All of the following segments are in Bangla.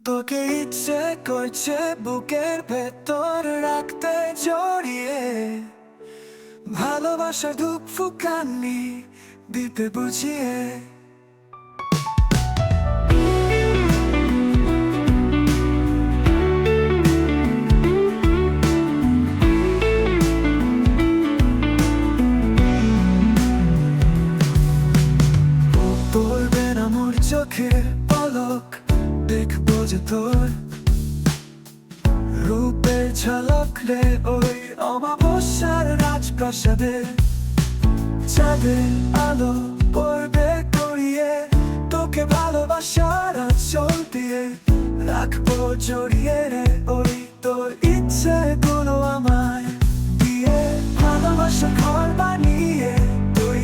তোকে ইচ্ছে করছে বুকের ভেতর রাখতে জড়িয়ে। ভালোবাসা দুঃখ ফুকাননি দিতে বুঝিয়ে। পড়বে যে তোর রূপের ঝলক রে ওই অমাবস্যার রাজপ্রাসাদে। চাঁদের আলো পড়বে করিয়ে, তোকে ভালোবাসার চল দিয়ে রাখব জড়িয়ে রে ওই তোর ইচ্ছে গুলো আমায় দিয়ে। ভালোবাসা ঘর বানিয়ে তুই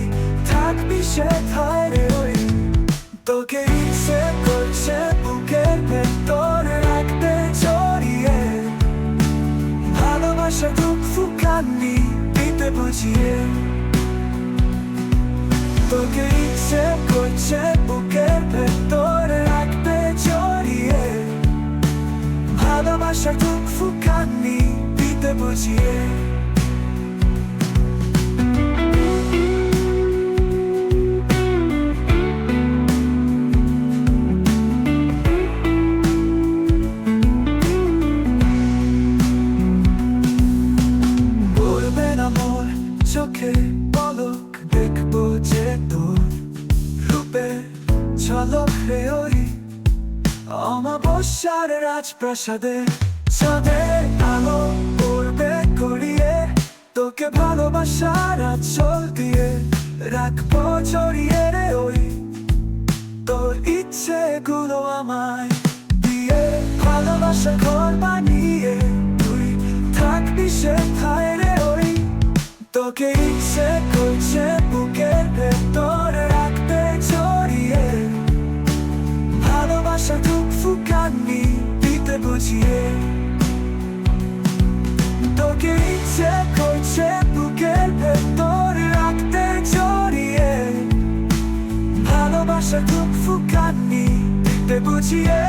থাকবি সেথায় দিতে বুঝিয়ে তোকে ইচ্ছে করছে বুকের ভেতরে রাখতে জড়িয়ে ভালোবাসা দুঃখ ফুকাননি দিতে বুঝিয়ে চোখে পলক দেখব যে তোর রূপে ঝলক রে অমাবস্যার রাজপ্রাসাদে চাঁদের আলো পড়বে করিয়ে তোকে ভালোবাসার চল দিয়ে রাখব জড়িয়ে রে ওই। তোর ইচ্ছে গুলো আমায় দিয়ে ভালোবাসা তোকে ইচ্ছে করছে বুকের ভেতরে রাখতে জড়িয়ে ভালোবাসা দুঃখ ফুকাননি দিতে বুঝিয়ে তোকে ইচ্ছে করছে বুকের ভেতরে রাখতে জড়িয়ে ভালোবাসা দুঃখ ফুকাননি দিতে বুঝিয়ে